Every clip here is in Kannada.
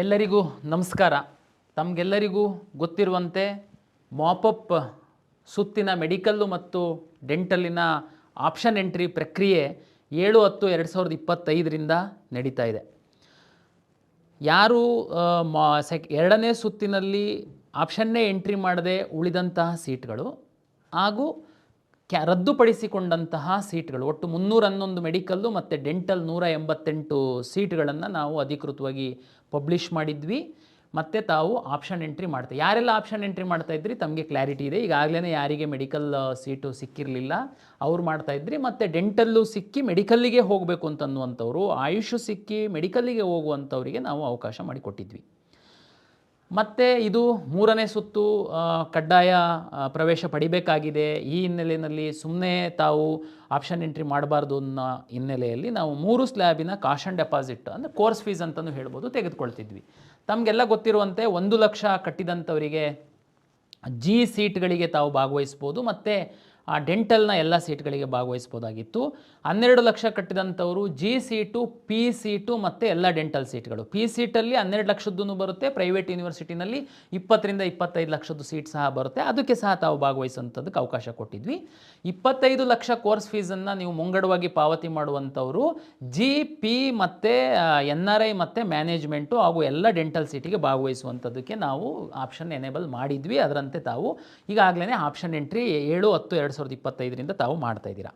ಎಲ್ಲರಿಗೂ ನಮಸ್ಕಾರ. ತಮಗೆಲ್ಲರಿಗೂ ಗೊತ್ತಿರುವಂತೆ ಮಾಪಪ್ ಸುತ್ತಿನ ಮೆಡಿಕಲ್ಲು ಮತ್ತು ಡೆಂಟಲಿನ ಆಪ್ಷನ್ ಎಂಟ್ರಿ ಪ್ರಕ್ರಿಯೆ ಏಳು ಹತ್ತು ಎರಡು ಸಾವಿರದ ಇಪ್ಪತ್ತೈದರಿಂದ ನಡೀತಾ ಇದೆ. ಯಾರು ಮಾ, ಸೆಕ್, ಎರಡನೇ ಸುತ್ತಿನಲ್ಲಿ ಆಪ್ಷನ್ನೇ ಎಂಟ್ರಿ ಮಾಡದೆ ಉಳಿದಂತಹ ಸೀಟ್ಗಳು ಹಾಗೂ ಕ್ಯಾ, ರದ್ದುಪಡಿಸಿಕೊಂಡಂತಹ ಸೀಟ್ಗಳು. ಒಟ್ಟು ಮುನ್ನೂರ ಹನ್ನೊಂದು ಮೆಡಿಕಲ್ಲು ಮತ್ತು ಡೆಂಟಲ್ ನೂರ ಎಂಬತ್ತೆಂಟು ಸೀಟ್ಗಳನ್ನು ನಾವು ಅಧಿಕೃತವಾಗಿ ಪಬ್ಲಿಷ್ ಮಾಡಿದ್ವಿ. ಮತ್ತು ತಾವು ಆಪ್ಷನ್ ಎಂಟ್ರಿ ಮಾಡ್ತೀವಿ ಯಾರೆಲ್ಲ ಆಪ್ಷನ್ ಎಂಟ್ರಿ ಮಾಡ್ತಾ ಇದ್ರಿ ತಮಗೆ ಕ್ಲಾರಿಟಿ ಇದೆ. ಈಗಾಗಲೇ ಯಾರಿಗೆ ಮೆಡಿಕಲ್ ಸೀಟು ಸಿಕ್ಕಿರಲಿಲ್ಲ. ಅವ್ರು ಮಾಡ್ತಾ ಇದ್ರಿ. ಮತ್ತು ಡೆಂಟಲ್ಲು ಸಿಕ್ಕಿ ಮೆಡಿಕಲ್ಲಿಗೆ ಹೋಗಬೇಕು ಅಂತನ್ನುವಂಥವ್ರು ಆಯುಷು ಸಿಕ್ಕಿ ಮೆಡಿಕಲ್ಲಿಗೆ ಹೋಗುವಂಥವರಿಗೆ ನಾವು ಅವಕಾಶ ಮಾಡಿಕೊಟ್ಟಿದ್ವಿ. ಮತ್ತು ಇದು ಮೂರನೇ ಸುತ್ತು ಕಡ್ಡಾಯ ಪ್ರವೇಶ ಪಡಿಬೇಕಾಗಿದೆ. ಈ ಹಿನ್ನೆಲೆಯಲ್ಲಿ ಸುಮ್ಮನೆ ತಾವು ಆಪ್ಷನ್ ಎಂಟ್ರಿ ಮಾಡಬಾರ್ದು ಅನ್ನೋ ಹಿನ್ನೆಲೆಯಲ್ಲಿ ನಾವು ಮೂರು ಸ್ಲ್ಯಾಬಿನ ಕಾಶನ್ ಡೆಪಾಸಿಟ್ ಅಂದರೆ ಕೋರ್ಸ್ ಫೀಸ್ ಅಂತಲೂ ಹೇಳ್ಬೋದು ತೆಗೆದುಕೊಳ್ತಿದ್ವಿ. ತಮಗೆಲ್ಲ ಗೊತ್ತಿರುವಂತೆ ಒಂದು ಲಕ್ಷ ಕಟ್ಟಿದಂಥವರಿಗೆ ಜಿ ಸೀಟ್ಗಳಿಗೆ ತಾವು ಭಾಗವಹಿಸ್ಬೋದು. ಮತ್ತು ಆ ಡೆಂಟಲ್ನ ಎಲ್ಲ ಸೀಟ್ಗಳಿಗೆ ಭಾಗವಹಿಸ್ಬೋದಾಗಿತ್ತು ಹನ್ನೆರಡು ಲಕ್ಷ ಕಟ್ಟಿದಂಥವರು ಜಿ ಸೀಟು ಪಿ ಸೀಟು ಮತ್ತು ಎಲ್ಲ ಡೆಂಟಲ್ ಸೀಟ್ಗಳು. ಪಿ ಸೀಟಲ್ಲಿ ಹನ್ನೆರಡು ಲಕ್ಷದ್ದೂ ಬರುತ್ತೆ, ಪ್ರೈವೇಟ್ ಯೂನಿವರ್ಸಿಟಿನಲ್ಲಿ ಇಪ್ಪತ್ತರಿಂದ ಇಪ್ಪತ್ತೈದು ಲಕ್ಷದ್ದು ಸೀಟ್ ಸಹ ಬರುತ್ತೆ. ಅದಕ್ಕೆ ಸಹ ತಾವು ಭಾಗವಹಿಸುವಂಥದ್ದಕ್ಕೆ ಅವಕಾಶ ಕೊಟ್ಟಿದ್ವಿ. ಇಪ್ಪತ್ತೈದು ಲಕ್ಷ ಕೋರ್ಸ್ ಫೀಸನ್ನು ನೀವು ಮುಂಗಡವಾಗಿ ಪಾವತಿ ಮಾಡುವಂಥವರು ಜಿ ಪಿ ಮತ್ತು ಎನ್ ಆರ್ ಐ ಮತ್ತು ಮ್ಯಾನೇಜ್ಮೆಂಟು ಹಾಗೂ ಎಲ್ಲ ಡೆಂಟಲ್ ಸೀಟಿಗೆ ಭಾಗವಹಿಸುವಂಥದ್ದಕ್ಕೆ ನಾವು ಆಪ್ಷನ್ ಎನೇಬಲ್ ಮಾಡಿದ್ವಿ. ಅದರಂತೆ ತಾವು ಈಗಾಗಲೇ ಆಪ್ಷನ್ ಎಂಟ್ರಿ ಏಳು, ಹತ್ತು, ಎರಡು ಸಾವಿರದ ಇಪ್ಪತ್ತೈದರಿಂದ ತಾವು ಮಾಡ್ತಾ ಇದ್ದೀರಾ.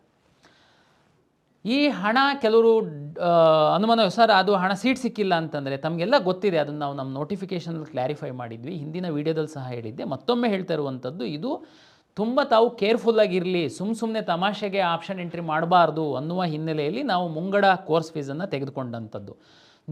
ಈ ಹಣ ಕೆಲವರು ಅನುಮಾನ ಸರ್, ಅದು ಹಣ ಸೀಟ್ ಸಿಕ್ಕಿಲ್ಲ ಅಂತಂದರೆ ತಮಗೆಲ್ಲ ಗೊತ್ತಿದೆ, ಅದನ್ನು ನಾವು ನಮ್ಮ ನೋಟಿಫಿಕೇಷನಲ್ಲಿ ಕ್ಲಾರಿಫೈ ಮಾಡಿದ್ವಿ, ಹಿಂದಿನ ವೀಡಿಯೋದಲ್ಲಿ ಸಹ ಹೇಳಿದ್ದೆ. ಮತ್ತೊಮ್ಮೆ ಹೇಳ್ತಾ ಇರುವಂಥದ್ದು ಇದು ತುಂಬ ತಾವು ಕೇರ್ಫುಲ್ಲಾಗಿರಲಿ ಸುಮ್ಮ ಸುಮ್ಮನೆ ತಮಾಷೆಗೆ ಆಪ್ಷನ್ ಎಂಟ್ರಿ ಮಾಡಬಾರ್ದು ಅನ್ನುವ ಹಿನ್ನೆಲೆಯಲ್ಲಿ ನಾವು ಮುಂಗಡ ಕೋರ್ಸ್ ಫೀಸನ್ನು ತೆಗೆದುಕೊಂಡಂಥದ್ದು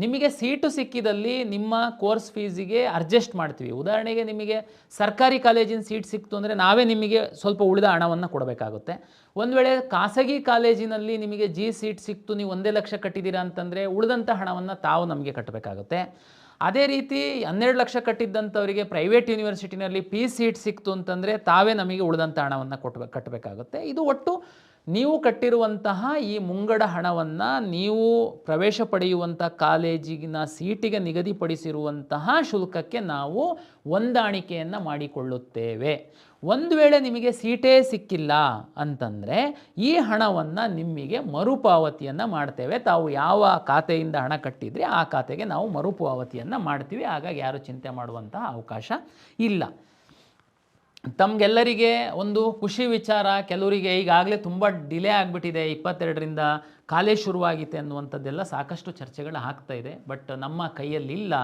ನಿಮಗೆ ಸೀಟು ಸಿಕ್ಕಿದಲ್ಲಿ ನಿಮ್ಮ ಕೋರ್ಸ್ ಫೀಸಿಗೆ ಅಡ್ಜಸ್ಟ್ ಮಾಡ್ತೀವಿ. ಉದಾಹರಣೆಗೆ ನಿಮಗೆ ಸರ್ಕಾರಿ ಕಾಲೇಜಿನ ಸೀಟ್ ಸಿಕ್ತು ಅಂದರೆ ನಾವೇ ನಿಮಗೆ ಸ್ವಲ್ಪ ಉಳಿದ ಹಣವನ್ನು ಕೊಡಬೇಕಾಗುತ್ತೆ. ಒಂದು ವೇಳೆ ಖಾಸಗಿ ಕಾಲೇಜಿನಲ್ಲಿ ನಿಮಗೆ ಜಿ ಸೀಟ್ ಸಿಕ್ತು, ನೀವು ಒಂದೇ ಲಕ್ಷ ಕಟ್ಟಿದ್ದೀರಾ ಅಂತಂದರೆ ಉಳಿದಂಥ ಹಣವನ್ನು ತಾವು ನಮಗೆ ಕಟ್ಟಬೇಕಾಗುತ್ತೆ. ಅದೇ ರೀತಿ ಹನ್ನೆರಡು ಲಕ್ಷ ಕಟ್ಟಿದ್ದಂಥವರಿಗೆ ಪ್ರೈವೇಟ್ ಯೂನಿವರ್ಸಿಟಿನಲ್ಲಿ ಪಿ ಸೀಟ್ ಸಿಕ್ತು ಅಂತಂದರೆ ತಾವೇ ನಮಗೆ ಉಳಿದಂಥ ಹಣವನ್ನು ಕೊಟ್ಬೇಕು ಕಟ್ಟಬೇಕಾಗುತ್ತೆ. ಇದು ಒಟ್ಟು ನೀವು ಕಟ್ಟಿರುವಂತಹ ಈ ಮುಂಗಡ ಹಣವನ್ನು ನೀವು ಪ್ರವೇಶ ಪಡೆಯುವಂಥ ಕಾಲೇಜಿನ ಸೀಟಿಗೆ ನಿಗದಿಪಡಿಸಿರುವಂತಹ ಶುಲ್ಕಕ್ಕೆ ನಾವು ಹೊಂದಾಣಿಕೆಯನ್ನು ಮಾಡಿಕೊಳ್ಳುತ್ತೇವೆ. ಒಂದು ವೇಳೆ ನಿಮಗೆ ಸೀಟೇ ಸಿಕ್ಕಿಲ್ಲ ಅಂತಂದರೆ ಈ ಹಣವನ್ನು ನಿಮಗೆ ಮರುಪಾವತಿಯನ್ನು ಮಾಡ್ತೇವೆ. ತಾವು ಯಾವ ಖಾತೆಯಿಂದ ಹಣ ಕಟ್ಟಿದರೆ ಆ ಖಾತೆಗೆ ನಾವು ಮರುಪಾವತಿಯನ್ನು ಮಾಡ್ತೀವಿ. ಹಾಗಾಗಿ ಯಾರು ಚಿಂತೆ ಮಾಡುವಂತಹ ಅವಕಾಶ ಇಲ್ಲ. ತಮಗೆಲ್ಲರಿಗೆ ಒಂದು ಖುಷಿ ವಿಚಾರ, ಕೆಲವರಿಗೆ ಈಗಾಗಲೇ ತುಂಬ ಡಿಲೇ ಆಗಿಬಿಟ್ಟಿದೆ. ಇಪ್ಪತ್ತೆರಡರಿಂದ ಕಾಲೇಜ್ ಶುರುವಾಗಿತ್ತು ಅನ್ನುವಂಥದ್ದೆಲ್ಲ ಸಾಕಷ್ಟು ಚರ್ಚೆಗಳು ಆಗ್ತಾ ಇದೆ. ಬಟ್ ನಮ್ಮ ಕೈಯಲ್ಲಿಲ್ಲ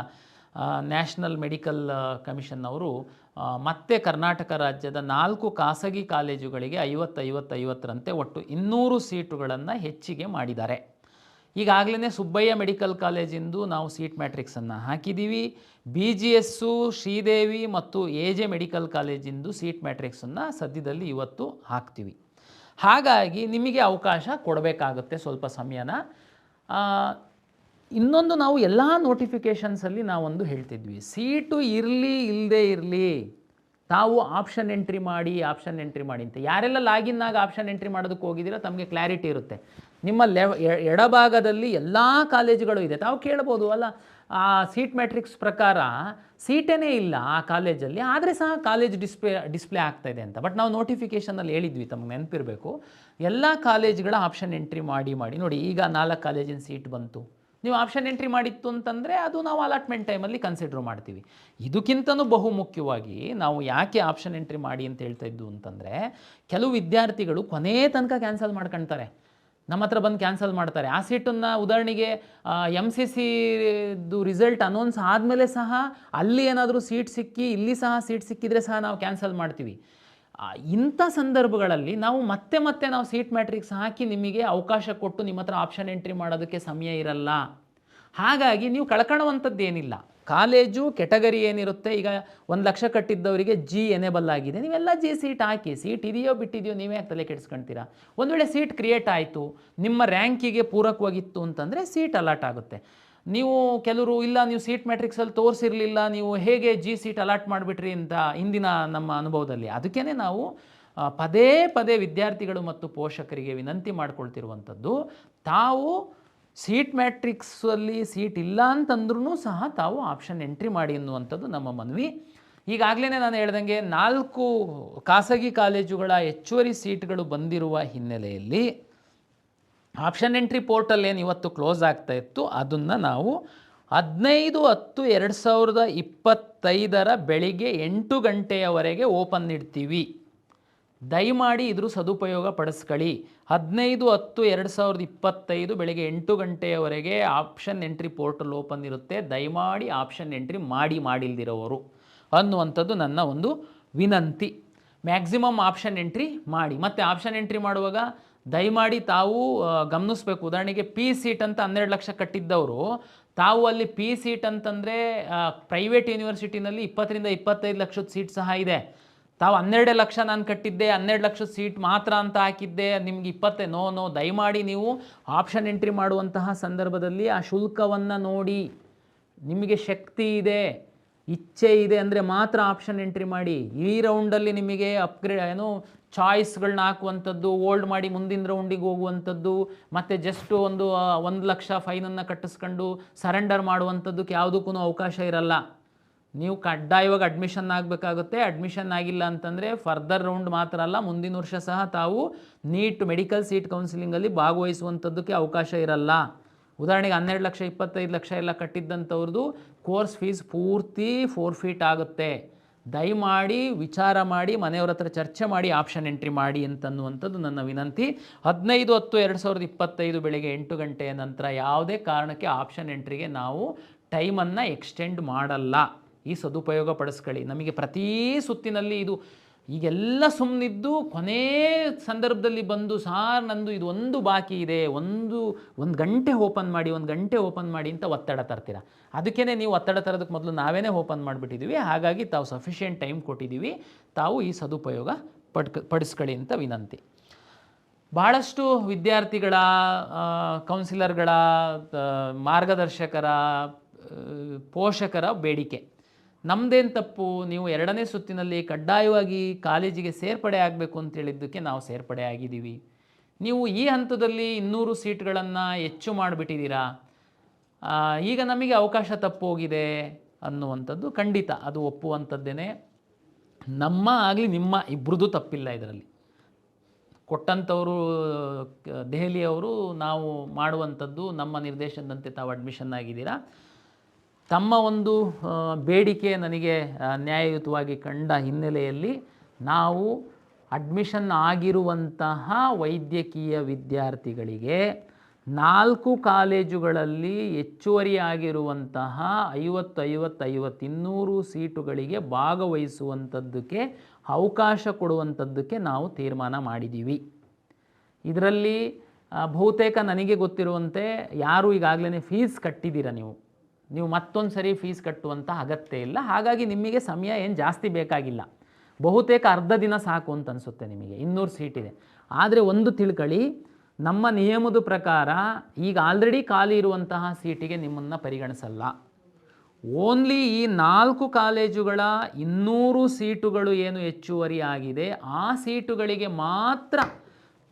ನ್ಯಾಷನಲ್ ಮೆಡಿಕಲ್ ಕಮಿಷನ್ ಅವರು ಮತ್ತೆ ಕರ್ನಾಟಕ ರಾಜ್ಯದ ನಾಲ್ಕು ಖಾಸಗಿ ಕಾಲೇಜುಗಳಿಗೆ ಐವತ್ತು ಐವತ್ತು ಐವತ್ತರಂತೆ ಒಟ್ಟು ಇನ್ನೂರು ಸೀಟುಗಳನ್ನು ಹೆಚ್ಚಿಗೆ ಮಾಡಿದ್ದಾರೆ. ಈಗಾಗಲೇ ಸುಬ್ಬಯ್ಯ ಮೆಡಿಕಲ್ ಕಾಲೇಜಿಂದು ನಾವು ಸೀಟ್ ಮ್ಯಾಟ್ರಿಕ್ಸನ್ನು ಹಾಕಿದ್ದೀವಿ ಬಿ ಜಿ ಎಸ್ಸು, ಶ್ರೀದೇವಿ ಮತ್ತು ಎ ಜೆ ಮೆಡಿಕಲ್ ಕಾಲೇಜಿಂದು ಸೀಟ್ ಮ್ಯಾಟ್ರಿಕ್ಸನ್ನು ಸದ್ಯದಲ್ಲಿ ಇವತ್ತು ಹಾಕ್ತೀವಿ. ಹಾಗಾಗಿ ನಿಮಗೆ ಅವಕಾಶ ಕೊಡಬೇಕಾಗುತ್ತೆ ಸ್ವಲ್ಪ ಸಮಯನ. ಇನ್ನೊಂದು ನಾವು ಎಲ್ಲ ನೋಟಿಫಿಕೇಷನ್ಸಲ್ಲಿ ನಾವೊಂದು ಹೇಳ್ತಿದ್ವಿ. ಸೀಟು ಇರಲಿ ಇಲ್ಲದೆ ಇರಲಿ. ತಾವು ಆಪ್ಷನ್ ಎಂಟ್ರಿ ಮಾಡಿ, ಆಪ್ಷನ್ ಎಂಟ್ರಿ ಮಾಡಿ ಅಂತ. ಯಾರೆಲ್ಲ ಲಾಗಿನ್ ಆಗಿ ಆಪ್ಷನ್ ಎಂಟ್ರಿ ಮಾಡೋದಕ್ಕೆ ಹೋಗಿದ್ದೀರೋ ತಮಗೆ ಕ್ಲಾರಿಟಿ ಇರುತ್ತೆ. ನಿಮ್ಮ ಲೆವ ಎಡಭಾಗದಲ್ಲಿ ಎಲ್ಲ ಕಾಲೇಜುಗಳು ಇದೆ. ತಾವು ಕೇಳ್ಬೋದು, ಅಲ್ಲ, ಆ ಸೀಟ್ ಮ್ಯಾಟ್ರಿಕ್ಸ್ ಪ್ರಕಾರ ಸೀಟೇನೇ ಇಲ್ಲ ಆ ಕಾಲೇಜಲ್ಲಿ, ಆದರೆ ಸಹ ಕಾಲೇಜ್ ಡಿಸ್ಪ್ಲೇ ಡಿಸ್ಪ್ಲೇ ಆಗ್ತಾ ಇದೆ ಅಂತ. ಬಟ್ ನಾವು ನೋಟಿಫಿಕೇಷನಲ್ಲಿ ಹೇಳಿದ್ವಿ, ತಮಗೆ ನೆನಪಿರಬೇಕು. ಎಲ್ಲ ಕಾಲೇಜ್ಗಳ ಆಪ್ಷನ್ ಎಂಟ್ರಿ ಮಾಡಿ ಮಾಡಿ. ನೋಡಿ, ಈಗ ನಾಲ್ಕು ಕಾಲೇಜಿನ ಸೀಟ್ ಬಂತು. ನೀವು ಆಪ್ಷನ್ ಎಂಟ್ರಿ ಮಾಡಿತ್ತು ಅಂತಂದರೆ ಅದು ನಾವು ಅಲಾಟ್ಮೆಂಟ್ ಟೈಮಲ್ಲಿ ಕನ್ಸಿಡರ್ ಮಾಡ್ತೀವಿ. ಇದಕ್ಕಿಂತನೂ ಬಹು ಮುಖ್ಯವಾಗಿ ನಾವು ಯಾಕೆ ಆಪ್ಷನ್ ಎಂಟ್ರಿ ಮಾಡಿ ಅಂತ ಹೇಳ್ತಾ ಇದ್ದು ಅಂತಂದರೆ, ಕೆಲವು ವಿದ್ಯಾರ್ಥಿಗಳು ಕೊನೆಯ ತನಕ ಕ್ಯಾನ್ಸಲ್ ಮಾಡ್ಕೊಳ್ತಾರೆ ನಮ್ಮ ಹತ್ರ ಬಂದು ಕ್ಯಾನ್ಸಲ್ ಮಾಡ್ತಾರೆ. ಆ ಸೀಟನ್ನು ಉದಾಹರಣೆಗೆ ಎಂ ಸಿ ಸಿದು ರಿಸಲ್ಟ್ ಅನೌನ್ಸ್ ಆದಮೇಲೆ ಸಹ ಅಲ್ಲಿ ಏನಾದರೂ ಸೀಟ್ ಸಿಕ್ಕಿ, ಇಲ್ಲಿ ಸಹ ಸೀಟ್ ಸಿಕ್ಕಿದರೆ ಸಹ ನಾವು ಕ್ಯಾನ್ಸಲ್ ಮಾಡ್ತೀವಿ. ಇಂಥ ಸಂದರ್ಭಗಳಲ್ಲಿ ನಾವು ಮತ್ತೆ ಮತ್ತೆ ನಾವು ಸೀಟ್ ಮ್ಯಾಟ್ರಿಕ್ಸ್ ಹಾಕಿ ನಿಮಗೆ ಅವಕಾಶ ಕೊಟ್ಟು ನಿಮ್ಮ ಹತ್ರ ಆಪ್ಷನ್ ಎಂಟ್ರಿ ಮಾಡೋದಕ್ಕೆ ಸಮಯ ಇರಲ್ಲ. ಹಾಗಾಗಿ ನೀವು ಕಳ್ಕೊಳ್ಳುವಂಥದ್ದು ಏನಿಲ್ಲ. ಕಾಲೇಜು ಕೆಟಗರಿ ಏನಿರುತ್ತೆ, ಈಗ ಒಂದು ಲಕ್ಷ ಕಟ್ಟಿದ್ದವರಿಗೆ ಜಿ ಎನೇಬಲ್ ಆಗಿದೆ. ನೀವೆಲ್ಲ ಜಿ ಸೀಟ್ ಹಾಕಿ ಸೀಟ್ ಇದೆಯೋ ಬಿಟ್ಟಿದೆಯೋ ನೀವೇ ಯಾಕೆ ತಲೆ ಕೆಡಿಸ್ಕೊಳ್ತೀರಾ ಒಂದು ವೇಳೆ ಸೀಟ್ ಕ್ರಿಯೇಟ್ ಆಯಿತು, ನಿಮ್ಮ ರ್ಯಾಂಕಿಗೆ ಪೂರಕವಾಗಿತ್ತು ಅಂತಂದರೆ ಸೀಟ್ ಅಲಾಟ್ ಆಗುತ್ತೆ. ನೀವು ಕೆಲವರು, ಇಲ್ಲ, ನೀವು ಸೀಟ್ ಮ್ಯಾಟ್ರಿಕ್ಸಲ್ಲಿ ತೋರಿಸಿರಲಿಲ್ಲ, ನೀವು ಹೇಗೆ ಜಿ ಸೀಟ್ ಅಲಾಟ್ ಮಾಡಿಬಿಟ್ರಿ ಅಂತ ಇಂದಿನ ನಮ್ಮ ಅನುಭವದಲ್ಲಿ. ಅದಕ್ಕೇ ನಾವು ಪದೇ ಪದೇ ವಿದ್ಯಾರ್ಥಿಗಳು ಮತ್ತು ಪೋಷಕರಿಗೆ ವಿನಂತಿ ಮಾಡಿಕೊಳ್ತಿರುವಂಥದ್ದು, ತಾವು ಸೀಟ್ ಮ್ಯಾಟ್ರಿಕ್ಸಲ್ಲಿ ಸೀಟ್ ಇಲ್ಲ ಅಂತಂದ್ರೂ ಸಹ ತಾವು ಆಪ್ಷನ್ ಎಂಟ್ರಿ ಮಾಡಿ ಅನ್ನುವಂಥದ್ದು ನಮ್ಮ ಮನವಿ. ಈಗಾಗಲೇ ನಾನು ಹೇಳ್ದಂಗೆ ನಾಲ್ಕು ಖಾಸಗಿ ಕಾಲೇಜುಗಳ ಹೆಚ್ಚುವರಿ ಸೀಟ್ಗಳು ಬಂದಿರುವ ಹಿನ್ನೆಲೆಯಲ್ಲಿ ಆಪ್ಷನ್ ಎಂಟ್ರಿ ಪೋರ್ಟಲ್ ಏನು ಇವತ್ತು ಕ್ಲೋಸ್ ಆಗ್ತಾ ಇತ್ತು, ಅದನ್ನು ನಾವು ಹದಿನೈದು ಹತ್ತು ಎರಡು ಸಾವಿರದ ಇಪ್ಪತ್ತೈದರ ಬೆಳಿಗ್ಗೆ ಎಂಟು ಗಂಟೆಯವರೆಗೆ ಓಪನ್ ಇಡ್ತೀವಿ. ದಯಮಾಡಿ ಇದ್ರ ಸದುಪಯೋಗ ಪಡಿಸ್ಕೊಳ್ಳಿ. ಹದಿನೈದು ಹತ್ತು ಎರಡು ಸಾವಿರದ ಇಪ್ಪತ್ತೈದು ಬೆಳಗ್ಗೆ ಎಂಟು ಗಂಟೆಯವರೆಗೆ ಆಪ್ಷನ್ ಎಂಟ್ರಿ ಪೋರ್ಟಲ್ ಓಪನ್ ಇರುತ್ತೆ. ದಯಮಾಡಿ ಆಪ್ಷನ್ ಎಂಟ್ರಿ ಮಾಡಿ ಮಾಡಿಲ್ದಿರೋರು ಅನ್ನುವಂಥದ್ದು ನನ್ನ ಒಂದು ವಿನಂತಿ. ಮ್ಯಾಕ್ಸಿಮಮ್ ಆಪ್ಷನ್ ಎಂಟ್ರಿ ಮಾಡಿ. ಮತ್ತು ಆಪ್ಷನ್ ಎಂಟ್ರಿ ಮಾಡುವಾಗ ದಯಮಾಡಿ ತಾವು ಗಮನಿಸ್ಬೇಕು. ಉದಾಹರಣೆಗೆ ಪಿ ಸೀಟ್ ಅಂತ ಹನ್ನೆರಡು ಲಕ್ಷ ಕಟ್ಟಿದ್ದವರು, ತಾವು ಅಲ್ಲಿ ಪಿ ಸೀಟ್ ಅಂತಂದರೆ ಪ್ರೈವೇಟ್ ಯೂನಿವರ್ಸಿಟಿನಲ್ಲಿ ಇಪ್ಪತ್ತರಿಂದ ಇಪ್ಪತ್ತೈದು ಲಕ್ಷದ ಸೀಟ್ ಸಹ ಇದೆ. ತಾವು ಹನ್ನೆರಡು ಲಕ್ಷ ನಾನು ಕಟ್ಟಿದ್ದೆ, ಹನ್ನೆರಡು ಲಕ್ಷದ ಸೀಟ್ ಮಾತ್ರ ಅಂತ ಹಾಕಿದ್ದೆ, ನಿಮ್ಗೆ ಇಪ್ಪತ್ತೇ, ನೋ ನೋ, ದಯಮಾಡಿ ನೀವು ಆಪ್ಷನ್ ಎಂಟ್ರಿ ಮಾಡುವಂತಹ ಸಂದರ್ಭದಲ್ಲಿ ಆ ಶುಲ್ಕವನ್ನು ನೋಡಿ. ನಿಮಗೆ ಶಕ್ತಿ ಇದೆ, ಇಚ್ಛೆ ಇದೆ ಅಂದರೆ ಮಾತ್ರ ಆಪ್ಷನ್ ಎಂಟ್ರಿ ಮಾಡಿ. ಈ ರೌಂಡಲ್ಲಿ ನಿಮಗೆ ಅಪ್ಗ್ರೇಡ್ ಏನು ಚಾಯ್ಸ್ಗಳನ್ನ ಹಾಕುವಂಥದ್ದು, ಓಲ್ಡ್ ಮಾಡಿ ಮುಂದಿನ ರೌಂಡಿಗೆ ಹೋಗುವಂಥದ್ದು, ಮತ್ತು ಜಸ್ಟ್ ಒಂದು ಒಂದು ಲಕ್ಷ ಫೈನನ್ನು ಕಟ್ಟಿಸ್ಕೊಂಡು ಸರೆಂಡರ್ ಮಾಡುವಂಥದ್ದಕ್ಕೆ ಯಾವುದಕ್ಕೂ ಅವಕಾಶ ಇರಲ್ಲ. ನೀವು ಕಡ್ಡಾಯವಾಗಿ ಅಡ್ಮಿಷನ್ ಆಗಬೇಕಾಗುತ್ತೆ. ಅಡ್ಮಿಷನ್ ಆಗಿಲ್ಲ ಅಂತಂದರೆ ಫರ್ದರ್ ರೌಂಡ್ ಮಾತ್ರ ಅಲ್ಲ, ಮುಂದಿನ ವರ್ಷ ಸಹ ತಾವು ನೀಟ್ ಮೆಡಿಕಲ್ ಸೀಟ್ ಕೌನ್ಸಿಲಿಂಗಲ್ಲಿ ಭಾಗವಹಿಸುವಂಥದ್ದಕ್ಕೆ ಅವಕಾಶ ಇರಲ್ಲ. ಉದಾಹರಣೆಗೆ ಹನ್ನೆರಡು ಲಕ್ಷ, ಇಪ್ಪತ್ತೈದು ಲಕ್ಷ ಎಲ್ಲ ಕಟ್ಟಿದ್ದಂಥವ್ರದ್ದು ಕೋರ್ಸ್ ಫೀಸ್ ಪೂರ್ತಿ ಫೋರ್ ಫೀಟ್ ಆಗುತ್ತೆ. ದಯಮಾಡಿ ವಿಚಾರ ಮಾಡಿ, ಮನೆಯವ್ರ ಹತ್ರ ಚರ್ಚೆ ಮಾಡಿ, ಆಪ್ಷನ್ ಎಂಟ್ರಿ ಮಾಡಿ ಅಂತನ್ನುವಂಥದ್ದು ನನ್ನ ವಿನಂತಿ. ಹದಿನೈದು ಹತ್ತು ಎರಡು ಸಾವಿರದ ಇಪ್ಪತ್ತೈದು ಬೆಳಗ್ಗೆ ಎಂಟು ಗಂಟೆಯ ನಂತರ ಯಾವುದೇ ಕಾರಣಕ್ಕೆ ಆಪ್ಷನ್ ಎಂಟ್ರಿಗೆ ನಾವು ಟೈಮನ್ನು ಎಕ್ಸ್ಟೆಂಡ್ ಮಾಡಲ್ಲ. ಈ ಸದುಪಯೋಗ ಪಡಿಸ್ಕೊಳ್ಳಿ. ನಮಗೆ ಪ್ರತಿ ಸುತ್ತಿನಲ್ಲಿ ಇದು ಈಗೆಲ್ಲ ಸುಮ್ಮನಿದ್ದು ಕೊನೇ ಸಂದರ್ಭದಲ್ಲಿ ಬಂದು, ಸಾರ್, ನಂದು ಇದು ಒಂದು ಬಾಕಿ ಇದೆ, ಒಂದು ಒಂದು ಗಂಟೆ ಓಪನ್ ಮಾಡಿ, ಒಂದು ಗಂಟೆ ಓಪನ್ ಮಾಡಿ ಅಂತ ಒತ್ತಡ ತರ್ತೀರ? ಅದಕ್ಕೇ ನೀವು ಒತ್ತಡ ತರೋದಕ್ಕೆ ಮೊದಲು ನಾವೇನೇ ಓಪನ್ ಮಾಡಿಬಿಟ್ಟಿದ್ದೀವಿ ಹಾಗಾಗಿ ತಾವು ಸಫಿಷಿಯೆಂಟ್ ಟೈಮ್ ಕೊಟ್ಟಿದ್ದೀವಿ ತಾವು ಈ ಸದುಪಯೋಗ ಪಡ್ಕ, ಪಡಿಸ್ಕೊಳ್ಳಿ ಅಂತ ವಿನಂತಿ. ಭಾಳಷ್ಟು ವಿದ್ಯಾರ್ಥಿಗಳ ಕೌನ್ಸಿಲರ್ಗಳ ಮಾರ್ಗದರ್ಶಕರ ಪೋಷಕರ ಬೇಡಿಕೆ. ನಮ್ಮದೇನು ತಪ್ಪು? ನೀವು ಎರಡನೇ ಸುತ್ತಿನಲ್ಲಿ ಕಡ್ಡಾಯವಾಗಿ ಕಾಲೇಜಿಗೆ ಸೇರ್ಪಡೆ ಆಗಬೇಕು ಅಂತ ಹೇಳಿದ್ದಕ್ಕೆ ನಾವು ಸೇರ್ಪಡೆ ಆಗಿದ್ದೀವಿ. ನೀವು ಈ ಹಂತದಲ್ಲಿ ಇನ್ನೂರು ಸೀಟ್ಗಳನ್ನು ಹೆಚ್ಚು ಮಾಡಿಬಿಟ್ಟಿದ್ದೀರಾ? ಈಗ ನಮಗೆ ಅವಕಾಶ ತಪ್ಪೋಗಿದೆ ಅನ್ನುವಂಥದ್ದು ಖಂಡಿತ. ಅದು ಒಪ್ಪುವಂಥದ್ದೇನೆ. ನಮ್ಮ ಆಗಲಿ ನಿಮ್ಮ ಇಬ್ಬರದ್ದು ತಪ್ಪಿಲ್ಲ ಇದರಲ್ಲಿ. ಕೊಟ್ಟಂಥವರು ದೆಹಲಿಯವರು ನಾವು ಮಾಡುವಂಥದ್ದು ನಮ್ಮ ನಿರ್ದೇಶನದಂತೆ ತಾವು ಅಡ್ಮಿಷನ್ ಆಗಿದ್ದೀರಾ? ತಮ್ಮ ಒಂದು ಬೇಡಿಕೆ ನನಗೆ ನ್ಯಾಯಯುತವಾಗಿ ಕಂಡ ಹಿನ್ನೆಲೆಯಲ್ಲಿ ನಾವು ಅಡ್ಮಿಷನ್ ಆಗಿರುವಂತಹ ವೈದ್ಯಕೀಯ ವಿದ್ಯಾರ್ಥಿಗಳಿಗೆ ನಾಲ್ಕು ಕಾಲೇಜುಗಳಲ್ಲಿ ಹೆಚ್ಚುವರಿಯಾಗಿರುವಂತಹ ಐವತ್ತು ಐವತ್ತು ಐವತ್ತು ಇನ್ನೂರು ಸೀಟುಗಳಿಗೆ ಭಾಗವಹಿಸುವಂಥದ್ದಕ್ಕೆ ಅವಕಾಶ ಕೊಡುವಂಥದ್ದಕ್ಕೆ ನಾವು ತೀರ್ಮಾನ ಮಾಡಿದ್ದೀವಿ. ಇದರಲ್ಲಿ ಬಹುತೇಕ ನನಗೆ ಗೊತ್ತಿರುವಂತೆ ಯಾರು ಈಗಾಗಲೇ ಫೀಸ್ ಕಟ್ಟಿದ್ದೀರಾ ನೀವು? ನೀವು ಮತ್ತೊಂದು ಸರಿ ಫೀಸ್ ಕಟ್ಟುವಂಥ ಅಗತ್ಯ ಇಲ್ಲ. ಹಾಗಾಗಿ ನಿಮಗೆ ಸಮಯ ಏನು ಜಾಸ್ತಿ ಬೇಕಾಗಿಲ್ಲ. ಬಹುತೇಕ ಅರ್ಧ ದಿನ ಸಾಕು ಅಂತ ಅನಿಸುತ್ತೆ ನಿಮಗೆ. ಇನ್ನೂರು ಇದೆ. ಆದರೆ ಒಂದು ತಿಳ್ಕೊಳ್ಳಿ ನಮ್ಮ ನಿಯಮದ ಪ್ರಕಾರ ಈಗ ಆಲ್ರೆಡಿ ಖಾಲಿ ಇರುವಂತಹ ಸೀಟಿಗೆ ನಿಮ್ಮನ್ನು ಪರಿಗಣಿಸಲ್ಲ. ಓನ್ಲಿ ಈ ನಾಲ್ಕು ಕಾಲೇಜುಗಳ ಇನ್ನೂರು ಸೀಟುಗಳು ಏನು ಹೆಚ್ಚುವರಿ ಆಗಿದೆ, ಆ ಸೀಟುಗಳಿಗೆ ಮಾತ್ರ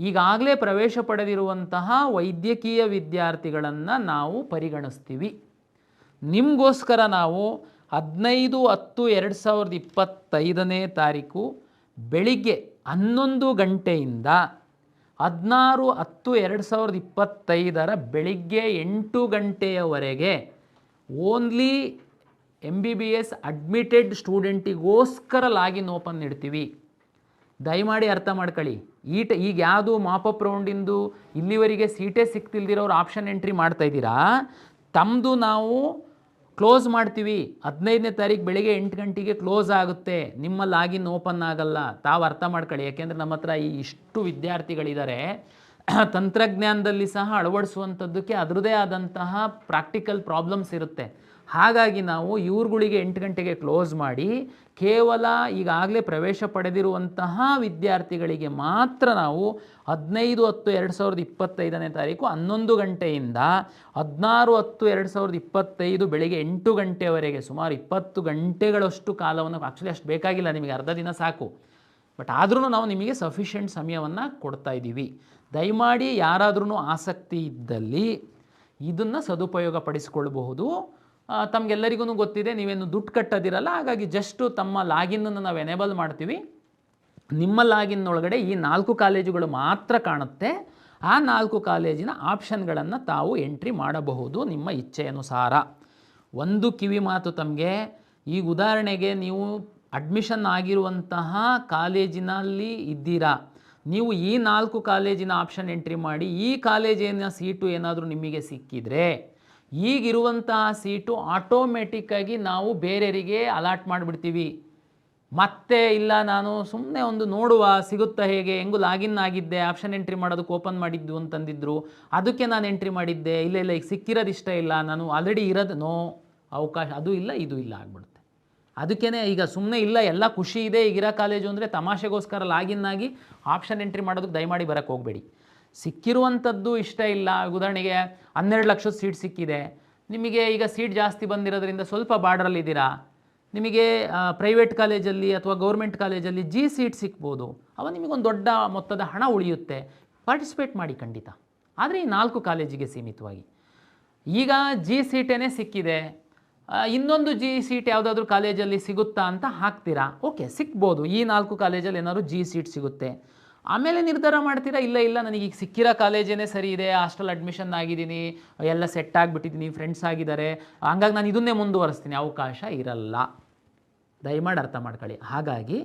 ಈಗಾಗಲೇ ಪ್ರವೇಶ ಪಡೆದಿರುವಂತಹ ವೈದ್ಯಕೀಯ ವಿದ್ಯಾರ್ಥಿಗಳನ್ನು ನಾವು ಪರಿಗಣಿಸ್ತೀವಿ. ನಿಮಗೋಸ್ಕರ ನಾವು ಹದಿನೈದು ಹತ್ತು ಎರಡು ಸಾವಿರದ ಇಪ್ಪತ್ತೈದನೇ ತಾರೀಕು ಬೆಳಿಗ್ಗೆ ಹನ್ನೊಂದು ಗಂಟೆಯಿಂದ ಹದಿನಾರು ಹತ್ತು ಎರಡು ಸಾವಿರದ ಇಪ್ಪತ್ತೈದರ ಬೆಳಿಗ್ಗೆ ಎಂಟು ಗಂಟೆಯವರೆಗೆ only M B B S admitted ಸ್ಟೂಡೆಂಟಿಗೋಸ್ಕರ login open ಇಡ್ತೀವಿ. ದಯಮಾಡಿ ಅರ್ಥ ಮಾಡ್ಕೊಳ್ಳಿ. ಈಟ ಈಗ ಯಾವುದು ಮಾಪಪ್ ರೌಂಡಿಂದು ಇಲ್ಲಿವರೆಗೆ ಸೀಟೇ ಸಿಕ್ತಿಲ್ದಿರೋರು ಆಪ್ಷನ್ ಎಂಟ್ರಿ ಮಾಡ್ತಾ ಇದ್ದೀರಾ? ತಮ್ಮದು ನಾವು ಕ್ಲೋಸ್ ಮಾಡ್ತೀವಿ. ಹದಿನೈದನೇ ತಾರೀಕು ಬೆಳಿಗ್ಗೆ ಎಂಟು ಗಂಟೆಗೆ ಕ್ಲೋಸ್ ಆಗುತ್ತೆ. ನಿಮ್ಮ ಲಾಗಿನ್ ಓಪನ್ ಆಗಲ್ಲ. ತಾವು ಅರ್ಥ ಮಾಡ್ಕೊಳ್ಳಿ. ಯಾಕೆಂದರೆ ನಮ್ಮ ಹತ್ರ ಈ ಇಷ್ಟು ವಿದ್ಯಾರ್ಥಿಗಳಿದ್ದಾರೆ ತಂತ್ರಜ್ಞಾನದಲ್ಲಿ ಸಹ ಅಳವಡಿಸುವಂಥದ್ದಕ್ಕೆ ಅದರದೇ ಆದಂತಹ ಪ್ರಾಕ್ಟಿಕಲ್ ಪ್ರಾಬ್ಲಮ್ಸ್ ಇರುತ್ತೆ. ಹಾಗಾಗಿ ನಾವು ಇವ್ರುಗಳಿಗೆ ಎಂಟು ಗಂಟೆಗೆ ಕ್ಲೋಸ್ ಮಾಡಿ ಕೇವಲ ಈಗಾಗಲೇ ಪ್ರವೇಶ ಪಡೆದಿರುವಂತಹ ವಿದ್ಯಾರ್ಥಿಗಳಿಗೆ ಮಾತ್ರ ನಾವು ಹದಿನೈದು ಹತ್ತು ಎರಡು ಸಾವಿರದ ಇಪ್ಪತ್ತೈದನೇ ತಾರೀಕು ಹನ್ನೊಂದು ಗಂಟೆಯಿಂದ ಹದಿನಾರು ಹತ್ತು ಎರಡು ಸಾವಿರದ ಇಪ್ಪತ್ತೈದು ಬೆಳಿಗ್ಗೆ ಎಂಟು ಗಂಟೆವರೆಗೆ ಸುಮಾರು ಇಪ್ಪತ್ತು ಗಂಟೆಗಳಷ್ಟು ಕಾಲವನ್ನು ಆ್ಯಕ್ಚುಲಿ ಅಷ್ಟು ಬೇಕಾಗಿಲ್ಲ ನಿಮಗೆ ಅರ್ಧ ದಿನ ಸಾಕು. ಬಟ್ ಆದ್ರೂ ನಾವು ನಿಮಗೆ ಸಫಿಷಿಯೆಂಟ್ ಸಮಯವನ್ನು ಕೊಡ್ತಾ ಇದ್ದೀವಿ. ದಯಮಾಡಿ ಯಾರಾದ್ರೂ ಆಸಕ್ತಿ ಇದ್ದಲ್ಲಿ ಇದನ್ನು ಸದುಪಯೋಗ ಪಡಿಸ್ಕೊಳ್ಬಹುದು ಆ, ತಮಗೆಲ್ಲರಿಗೂ ಗೊತ್ತಿದೆ, ನೀವೇನು ದುಡ್ಡು ಕಟ್ಟೋದಿರಲ್ಲ, ಹಾಗಾಗಿ ಜಸ್ಟು ತಮ್ಮ ಲಾಗಿನ್ನನ್ನು ನಾವು ಎನೇಬಲ್ ಮಾಡ್ತೀವಿ. ನಿಮ್ಮ ಲಾಗಿನ್ ಒಳಗಡೆ ಈ ನಾಲ್ಕು ಕಾಲೇಜುಗಳು ಮಾತ್ರ ಕಾಣುತ್ತೆ. ಆ ನಾಲ್ಕು ಕಾಲೇಜಿನ ಆಪ್ಷನ್ಗಳನ್ನು ತಾವು ಎಂಟ್ರಿ ಮಾಡಬಹುದು ನಿಮ್ಮ ಇಚ್ಛೆಯನುಸಾರ. ಒಂದು ಕಿವಿ ಮಾತು ತಮಗೆ ಈಗ ಉದಾಹರಣೆಗೆ ನೀವು ಅಡ್ಮಿಷನ್ ಆಗಿರುವಂತಹ ಕಾಲೇಜಿನಲ್ಲಿ ಇದ್ದೀರಾ. ನೀವು ಈ ನಾಲ್ಕು ಕಾಲೇಜಿನ ಆಪ್ಷನ್ ಎಂಟ್ರಿ ಮಾಡಿ, ಈ ಕಾಲೇಜಿನ ಸೀಟು ಏನಾದರೂ ನಿಮಗೆ ಸಿಕ್ಕಿದರೆ ಈಗಿರುವಂತಹ ಸೀಟು ಆಟೋಮೆಟಿಕ್ಕಾಗಿ ನಾವು ಬೇರೆಯವರಿಗೆ ಅಲಾಟ್ ಮಾಡಿಬಿಡ್ತೀವಿ. ಮತ್ತೆ ಇಲ್ಲ, ನಾನು ಸುಮ್ಮನೆ ಒಂದು ನೋಡುವ, ಸಿಗುತ್ತಾ ಹೇಗೆ, ಹೆಂಗು ಲಾಗಿನ್ ಆಗಿದ್ದೆ ಆಪ್ಷನ್ ಎಂಟ್ರಿ ಮಾಡೋದಕ್ಕೆ ಓಪನ್ ಮಾಡಿದ್ದು ಅಂತಂದಿದ್ರು, ಅದಕ್ಕೆ ನಾನು ಎಂಟ್ರಿ ಮಾಡಿದ್ದೆ, ಇಲ್ಲ ಇಲ್ಲ, ಈಗ ಸಿಕ್ಕಿರೋದು ಇಷ್ಟ ಇಲ್ಲ, ನಾನು ಆಲ್ರೆಡಿ ಇರೋದು ನೋ ಅವಕಾಶ, ಅದು ಇಲ್ಲ, ಇದು ಇಲ್ಲ ಆಗ್ಬಿಡುತ್ತೆ. ಅದಕ್ಕೇ ಈಗ ಸುಮ್ಮನೆ ಇಲ್ಲ, ಎಲ್ಲ ಖುಷಿ ಇದೆ ಈಗಿರೋ ಕಾಲೇಜು ಅಂದರೆ ತಮಾಷೆಗೋಸ್ಕರ ಲಾಗಿನ್ ಆಗಿ ಆಪ್ಷನ್ ಎಂಟ್ರಿ ಮಾಡೋದಕ್ಕೆ ದಯಮಾಡಿ ಬರೋಕ್ಕೆ ಹೋಗಬೇಡಿ. ಸಿಕ್ಕಿರುವಂಥದ್ದು ಇಷ್ಟ ಇಲ್ಲ. ಉದಾಹರಣೆಗೆ ಹನ್ನೆರಡು ಲಕ್ಷದ ಸೀಟ್ ಸಿಕ್ಕಿದೆ. ನಿಮಗೆ ಈಗ ಸೀಟ್ ಜಾಸ್ತಿ ಬಂದಿರೋದ್ರಿಂದ ಸ್ವಲ್ಪ ಬಾರ್ಡ್ರಲ್ಲಿದ್ದೀರಾ ನಿಮಗೆ ಪ್ರೈವೇಟ್ ಕಾಲೇಜಲ್ಲಿ ಅಥವಾ ಗೌರ್ಮೆಂಟ್ ಕಾಲೇಜಲ್ಲಿ ಜಿ ಸೀಟ್ ಸಿಕ್ಬೋದು. ಅವ ನಿಮಗೊಂದು ದೊಡ್ಡ ಮೊತ್ತದ ಹಣ ಉಳಿಯುತ್ತೆ. ಪಾರ್ಟಿಸಿಪೇಟ್ ಮಾಡಿ ಖಂಡಿತ. ಆದರೆ ಈ ನಾಲ್ಕು ಕಾಲೇಜಿಗೆ ಸೀಮಿತವಾಗಿ. ಈಗ ಜಿ ಸೀಟೇ ಸಿಕ್ಕಿದೆ ಇನ್ನೊಂದು ಜಿ ಸೀಟ್ ಯಾವುದಾದ್ರೂ ಕಾಲೇಜಲ್ಲಿ ಸಿಗುತ್ತಾ ಅಂತ ಹಾಕ್ತೀರಾ? ಓಕೆ ಸಿಕ್ಬೋದು. ಈ ನಾಲ್ಕು ಕಾಲೇಜಲ್ಲಿ ಏನಾದರೂ ಜಿ ಸೀಟ್ ಸಿಗುತ್ತೆ. ಆಮೇಲೆ ನಿರ್ಧಾರ ಮಾಡ್ತೀರಾ? ಇಲ್ಲ ಇಲ್ಲ ನನಗೆ ಈಗ ಸಿಕ್ಕಿರೋ ಕಾಲೇಜೇನೇ ಸರಿ ಇದೆ, ಹಾಸ್ಟೆಲ್ ಅಡ್ಮಿಷನ್ ಆಗಿದ್ದೀನಿ, ಎಲ್ಲ ಸೆಟ್ ಆಗಿಬಿಟ್ಟಿದ್ದೀನಿ ಫ್ರೆಂಡ್ಸ್ ಆಗಿದ್ದಾರೆ. ಹಂಗಾಗಿ ನಾನು ಇದನ್ನೇ ಮುಂದುವರಿಸ್ತೀನಿ, ಅವಕಾಶ ಇರಲ್ಲ. ದಯಮಾಡಿ ಅರ್ಥ ಮಾಡ್ಕೊಳ್ಳಿ. ಹಾಗಾಗಿ